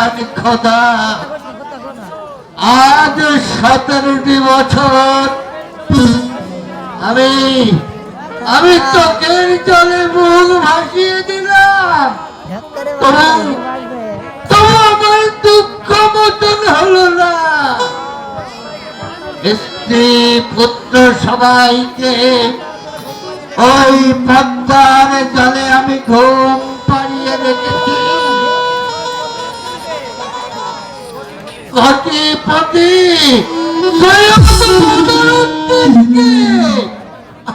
মহান খোদা, আজ সতেরোটি বছর। আমি আমি চোখের জলে মুখ ভাসিয়ে দিলাম। তবু আমার দুঃখ মতন হলো না। স্ত্রী, পুত্র সবাইকে ওই পদ্মার জলে আমি ঘুম পাড়িয়ে রেখেছি।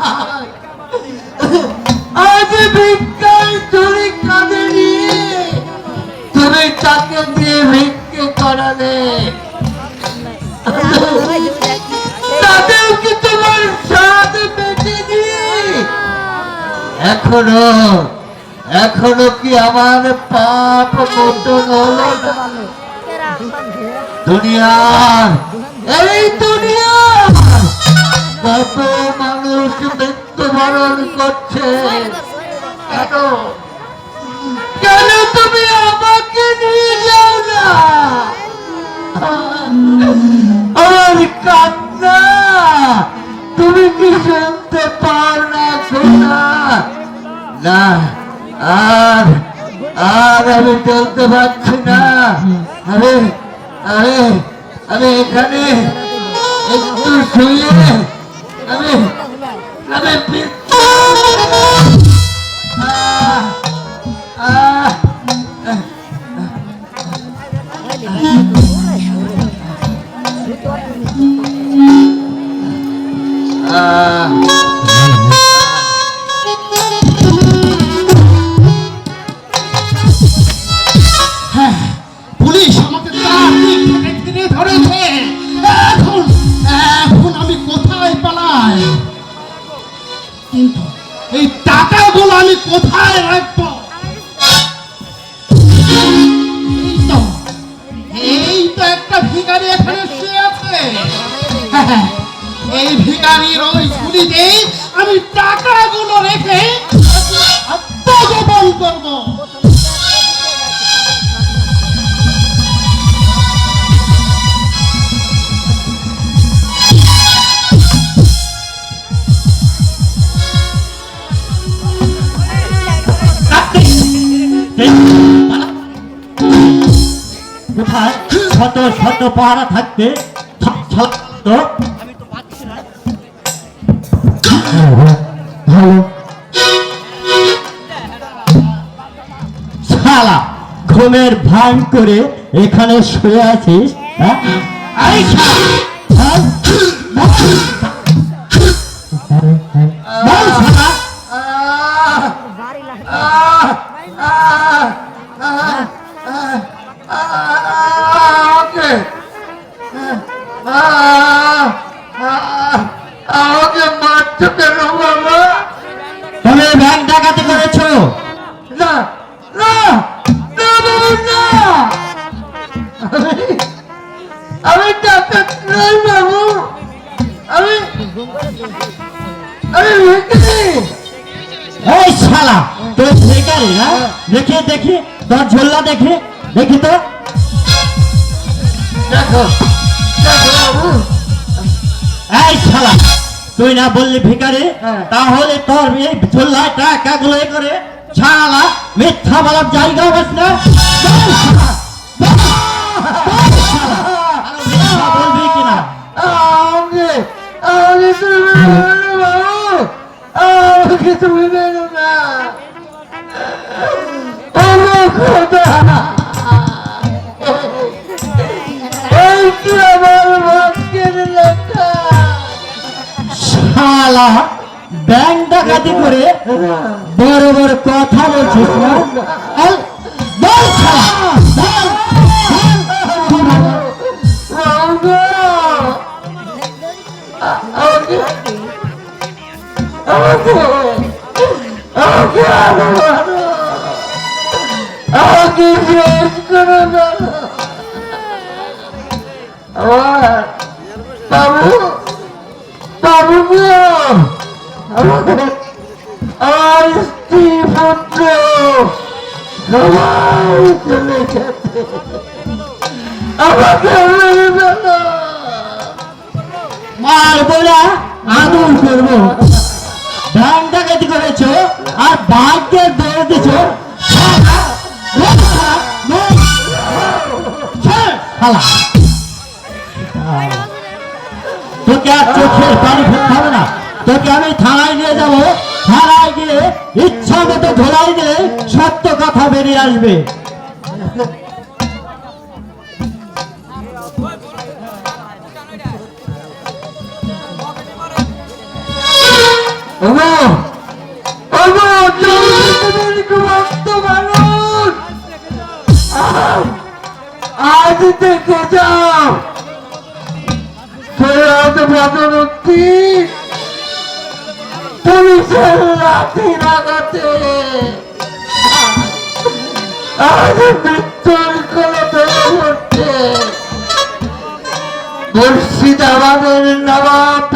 আজ- কাঁধে নিয়ে তুমি তাকে দিয়ে ভিক্ষে করালে। তোমার দিয়ে এখনও এখনও কি আমার পাপ মোটন হলো না? দুনিয়ার এই দুনিয়ার কত মানুষ মৃত্যুবরণ করছে। কেন কেন তুমি আমাকে নিয়ে যাও না? আমার কান্না। তুমি কি শুনতে পাও না, সোনা? না, আর আর আমি চলতে পারছি না। আমি আমি আমি এখানে একটু শুয়ে আমি আমি বি- কিন্তু এই টাকাগুলো আমি কোথায় রাখব? শত শত পাহারা থাকতে শালা ঘুমের ভান করে এখানে শুয়ে আছিস হ্যাঁ? দেখি দেখি তোর ঝোল্লা দেখি দেখি তো দেখো এই শালা তুই না বললি হ্যাঁ। তাহলে তোর এই ঝোল্লা টাকাগুলো করে শালা মিথ্যা বলার জায়গা বাস না বলবি কিনা আমাকে আমাকে তুমি না বড় বড় কথা বলছিস না? পুত্র সবাই চলে। তোকে আর চোখের পানি ফেলতে হবে না। তোকে আমি থানায় নিয়ে যাব। থানায় গিয়ে ইচ্ছা মতো ধোলাই দিলে সত্য কথা বেরিয়ে আসবে। আজ- আজ থেকে যাও। ফেরাত বদরতি পুলিশের লাঠি লাগাতে আজ মৃত্যুর কোলে পড়ছে মুর্শিদাবাদের নবাব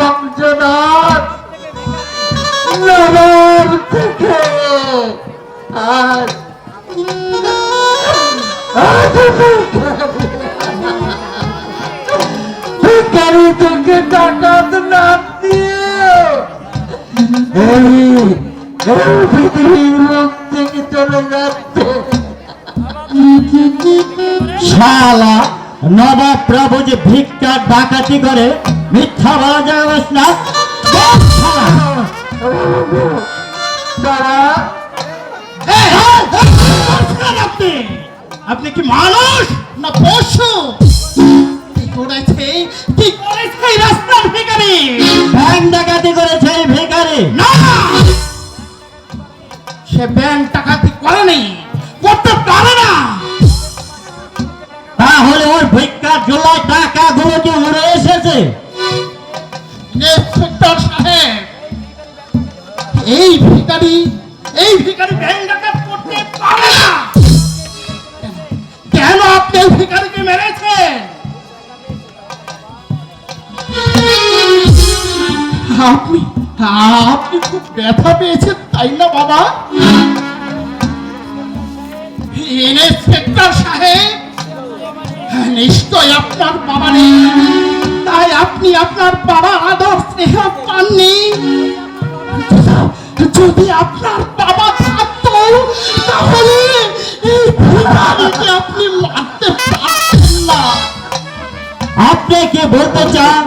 নবাব থেকে আজ আজ ভিখারি থেকে ডাকাত পৃথিবীর মুখ থেকে চলে যাচ্ছে শালা নবাব প্রভু যে ভিক্ষা ডাকাতি করে মিথ্যা বলা যায় না আপনি আপনি কি মানুষ না পশু করেছে কি করেছে এই রাস্তার ভিখারি। ব্যাংক ডাকাতি করেছে এই ভিখারি। না সে ব্যাংক টাকাতি করেনি করতে পারে না। তাহলে ওর ভিক্ষার জোলায় টাকা গুলো কি উড়ে এসেছে? সাহেব এই ভিখারি এই ভিখারি ব্যাংক ডাকাত করতে পারে না। কেন আপনি এই ভিখারিকে মেরেছেন? আপনি আপনি খুব ব্যথা পেয়েছেন তাই না বাবা? ইন্সপেক্টর সাহেব, নিশ্চয় আপনার বাবা নেই। তাই আপনি আপনার বাবার আদর স্নেহ পাননি। যদি আপনার বাবা থাকতো, তাহলে এই আপনি মারতে পারতেন না। আপনি কি বলতে চান?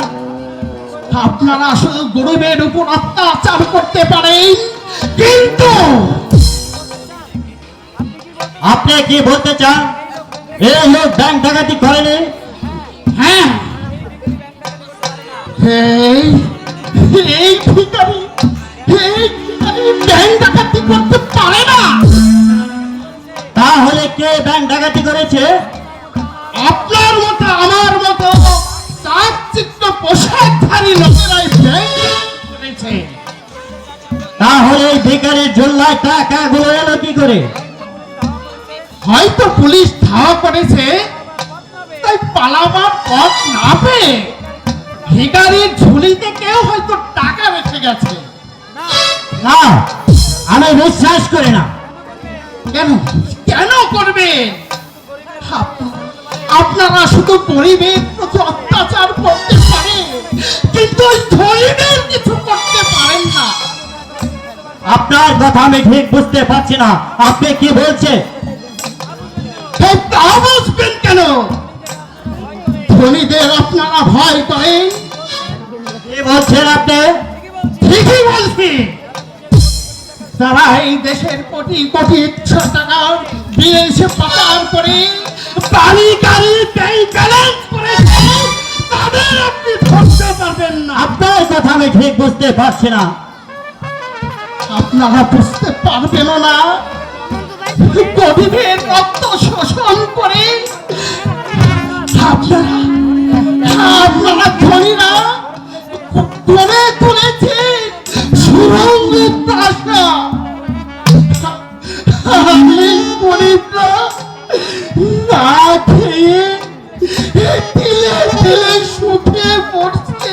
আপনারা আসলে গরিবের উপর অত্যাচার করতে পারেন। কিন্তু আপনি কি বলতে চান এই লোক ব্যাংক ডাকাতি করেনি? হ্যাঁ। ব্যাংক ডাকাতি করতে পারে না। তাহলে কে ব্যাংক ডাকাতি করেছে? আপনার মতো, আমার মতো চাকচিক্য পোশাকধারী লোকেরাই করেছে। তাহলে ভিখারির জোল্লায় টাকা গুলো এলো কি করে? হয়তো পুলিশ ধাওয়া করেছে তাই পালাবার পথ না পেয়ে ভিখারির ঝুলিতে কেউ হয়তো টাকা রেখে গেছে। না আমি বিশ্বাস করি না। কেন? কেন করবে? আপ- আপনারা শুধু গরিবের প্রতি অত্যাচার করতে পারেন কিন্তু ধনীদের কিছু করতে পারেন না। আপনার কথা আমি ঠিক বুঝতে পারছি না। আপনি কি বলছেন? তো বুঝবেন কেন? ধনীদের আপনারা ভয় করেন কি বলছেন আপনি? ঠিকই বলছি যারা এই দেশের কোটি কোটি টাকা বিদেশে পাচার করে গাড়ি ঠিক বুঝতে পারছি না। আপনারা বুঝতে না। গরিবের রক্ত শোষণ করে আপনারা আপনারা ধনীরা করে তুলেছে সুরঙ্গের প্রাসা আমি না খেয়ে তিলে তিলে শুকিয়ে পড়ছে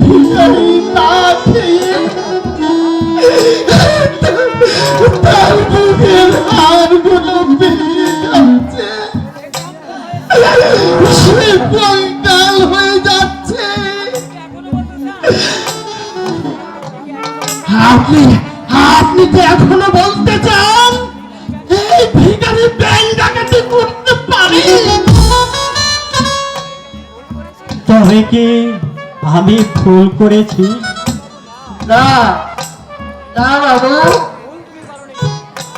ভিখারি না খেয়ে তার বুকের আমি ভুল করেছি? না। না, বাবু।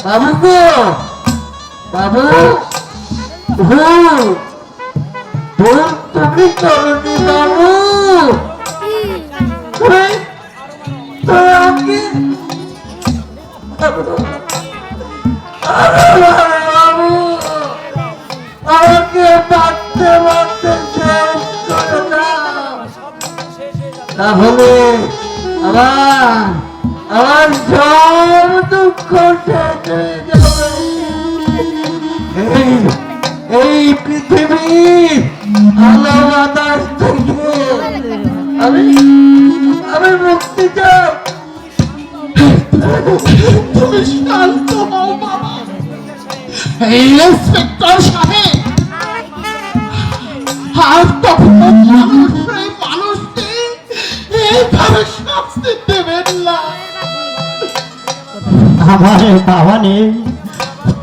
বাবু গো। বাবু। ভুল। ভুল তুমি বাবু। আমাকে আরে তাহলে আমার আমার সব দুঃখ এই পৃথিবীর আলো আমি আমি মুক্তি চাই। সাহেব কখনো আমার বাবা নেই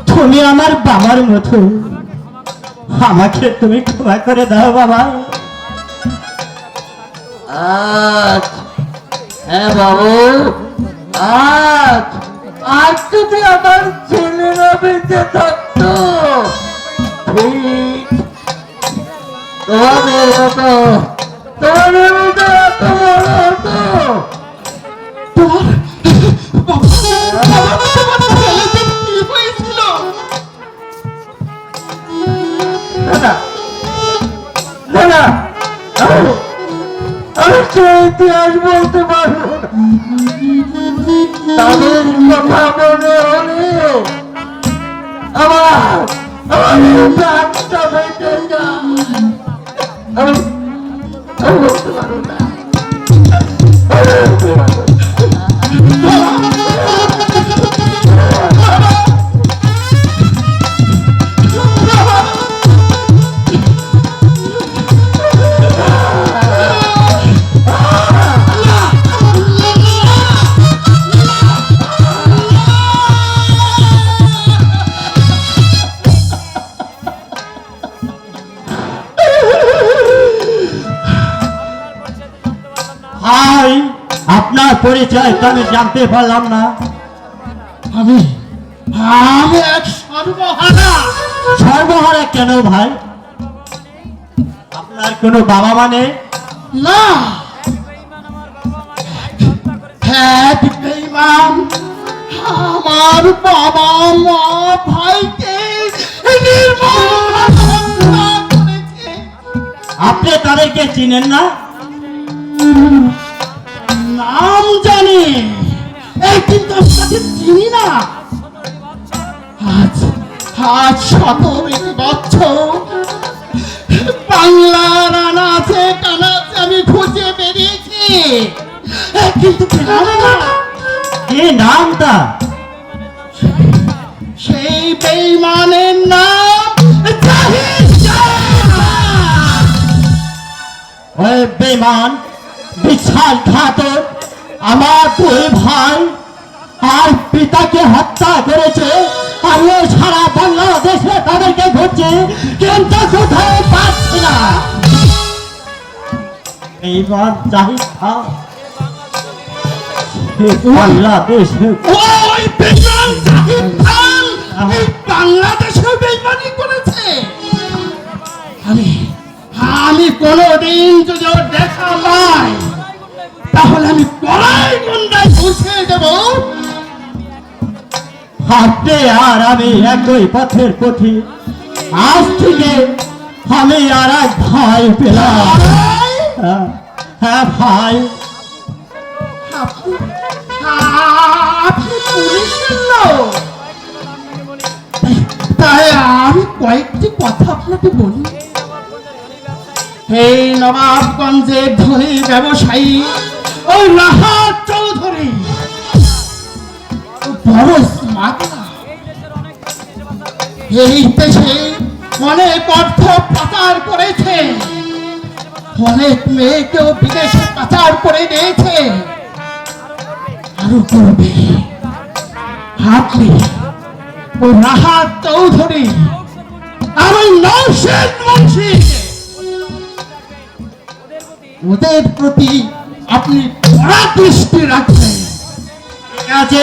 তুমি আমার বাবার মতো। আমাকে তুমি ক্ষমা করে দাও বাবা। আজ হ্যাঁ বাবু আজ আজ যদি আমার ছেলেরা বেঁচে থাকতো ঠিক। তোমাদের মতো তোমাদের মতো তোমার বাবা, তোমার ইতিহাস বলতে পারব না। ভাই আপনার পরিচয় তো আমি জানতে পারলাম না। আমি আমি এক সর্বহারা। সর্বহারা কেন ভাই? আপনার কোনো বাবা মানে না। হ্যাঁ আমার বাবা মা ভাইকে। আপনি তাদেরকে চিনেন না? নাম জানি। এই কিন্তু তাকে চিনি না। আজ আজ শত বছর। বাংলার আনাচে কানাচে আমি খুঁজে বেরিয়েছি। এ, কিন্তু কি নামটা সেই বেইমানের নাম জাহিদ আমার দুই ভাই আর পিতাকে হত্যা করেছে। আমিও সারা বাংলাদেশে তাদেরকে খুঁজছি কিন্তু কোথাও পাচ্ছি না। এইবার জাহিদ করেছে। আমি আমি কোনোদিন যদি দেখা পাই তাহলে আমি পড়াই গন্ডায় পৌঁছে দেব। আপনি আর আমি একই পথের পথি। আজ থেকে আমি আর এক ভাই পেলাম। হ্যাঁ, হ্যাঁ ভাই। আপনি আপনি পুলিশের লোক। তাই আমি কয়েকটি কথা আপনাকে বলি। এই নবাবগঞ্জের ধনী ব্যবসায়ী ওই রাহাত চৌধুরী। বড় স্মার্ট এই দেশে অনেক অর্থ পাচার করেছে। অনেক মেয়েকেও বিদেশে পাচার করে দিয়েছে। চারু করবে। আপনি ও রাহাত চৌধুরী। আর ওই নৌশেদ মুন্সি ওদের প্রতি আপনি দৃষ্টি রাখবেন ঠিক আছে?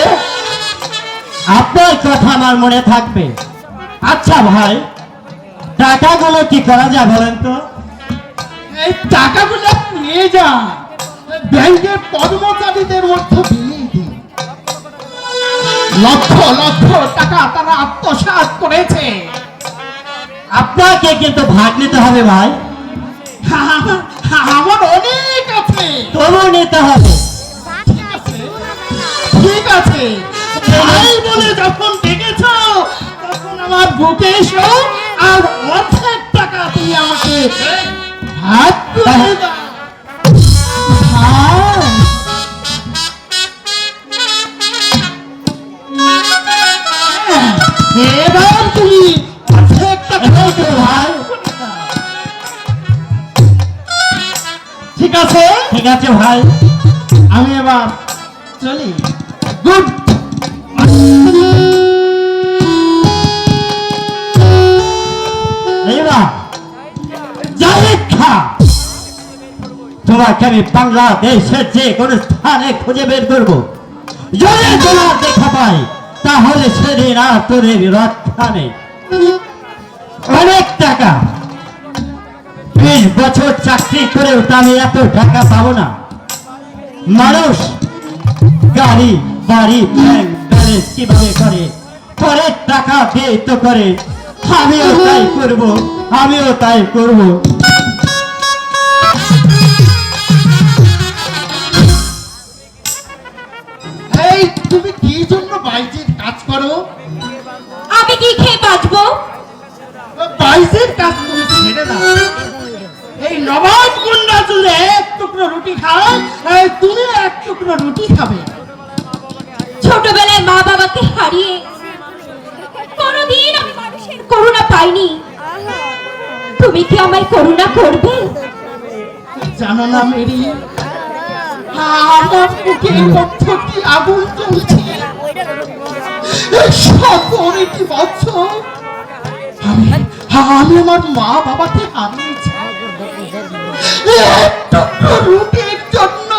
আপনার কথা আমার মনে থাকবে। আচ্ছা ভাই টাকাগুলো কি করা যায় বলেন তো? এই টাকাগুলো নিয়ে যান। ব্যাংকের কর্মচারীদের মধ্যে দিয়ে লক্ষ লক্ষ টাকা তারা আত্মসাৎ করেছে। আপনাকে কিন্তু ভাগ নিতে হবে ভাই। আমার অনেক তবু নিতে হবে। ঠিক আছে। ভাই বলে যখন ডেকেছ, তখন আমার বুকে এসো, আর অর্ধেক টাকা তুমি আমাকে ভাত করে আছে ঠিক আছে ভাই। আমি এবার চলি। গুড। বাংলাদেশের যে কোনো স্থানে খুঁজে বের করব। যদি দেখা পাই, তাহলে সেদিন আর তোদের রক্ষা নেই অনেক টাকা। বিশ বছর চাকরি করেও তা আমি এত টাকা পাবো না। মানুষ গাড়ি বাড়ি ব্যাংক ব্যালেন্স কীভাবে করে? পরের টাকা দিয়ে তো করে। আমিও তাই করব আমিও তাই করব। এই তুমি কি জন্য বাইজের কাজ করো? আমি কি খেয়ে বাঁচবো? বাইজের কাজ তুমি ছেড়ে দাও। নবাব গুন্ডা চুলে এক টুকরো রুটি এই তুমি এক টুকরো রুটি খাবে। ছোটবেলায় মা বাবাকে হারিয়ে কোনোদিন আমি মানুষের করুণা পাইনি। তুমি কি আমায় করুণা করবে? জানো না মেরি আমার বুকের মধ্যে কি আগুন চলছে বছর আমি আমি আমার মা বাবাকে হারিয়েছি। এক টুকরো রুটির জন্য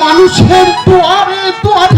মানুষের দুয়ারে দুয়ারে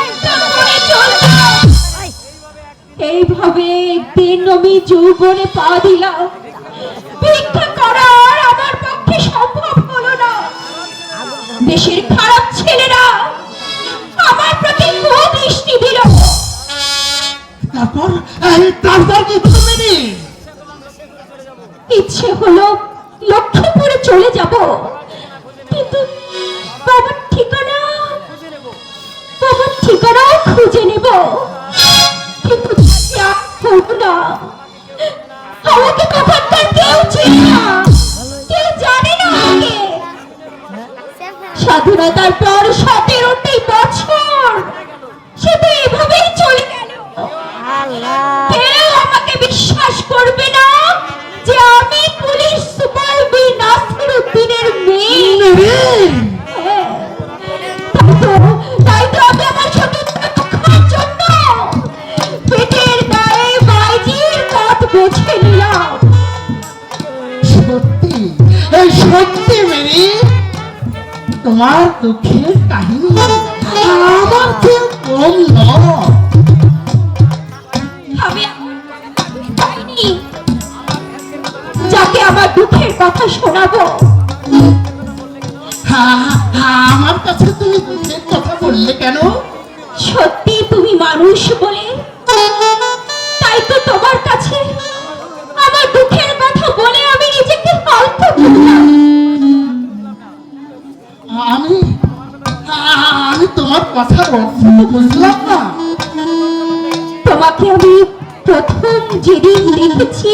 এইভাবে একদিন আমি যৌবনে পা দিলাম। ভিক্ষা করার আমার পক্ষে সম্ভব হলো না। দেশের খারাপ ছেলেরা আমার প্রতি কুদৃষ্টি দিল তারপর তারপর কি তুমি ইচ্ছে হলো লক্ষ্মীপুরে চলে যাব। না। আমাকে তখনকার কেউ চেনে কেউ জানে না আমাকে স্বাধীনতার পর সতেরোটি বছর শুধু এভাবেই চলে গেল। কেউ আমাকে বিশ্বাস করবে না। তোমার দুঃখের কাহিনী। আমার কেউ কম নয় যাকে আমার দুঃখের কথা শোনাবো। আমার কাছে তুমি দুঃখের কথা বললে কেন? সত্যি তুমি মানুষ বলে তোমাকে আমি প্রথম যেদিন দেখেছি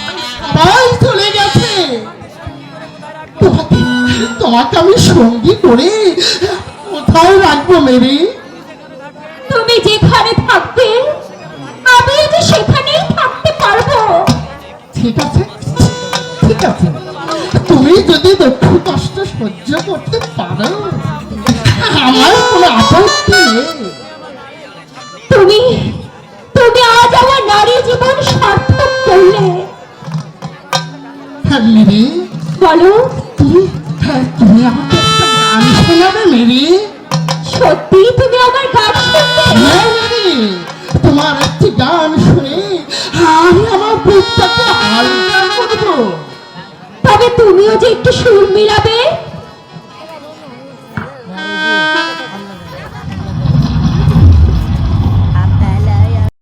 সবাই চলে গেছে। তোমাকে তোমাকে আমি সঙ্গী করে কোথায় রাখব মেরি? তুমি যেখানে থাকবে আমিও যে সেখানেই থাকতে পারব। ঠিক আছে ঠিক আছে। তুমি যদি দুঃখ কষ্ট সহ্য করতে পারো আমার কোনো আপত্তি নেই।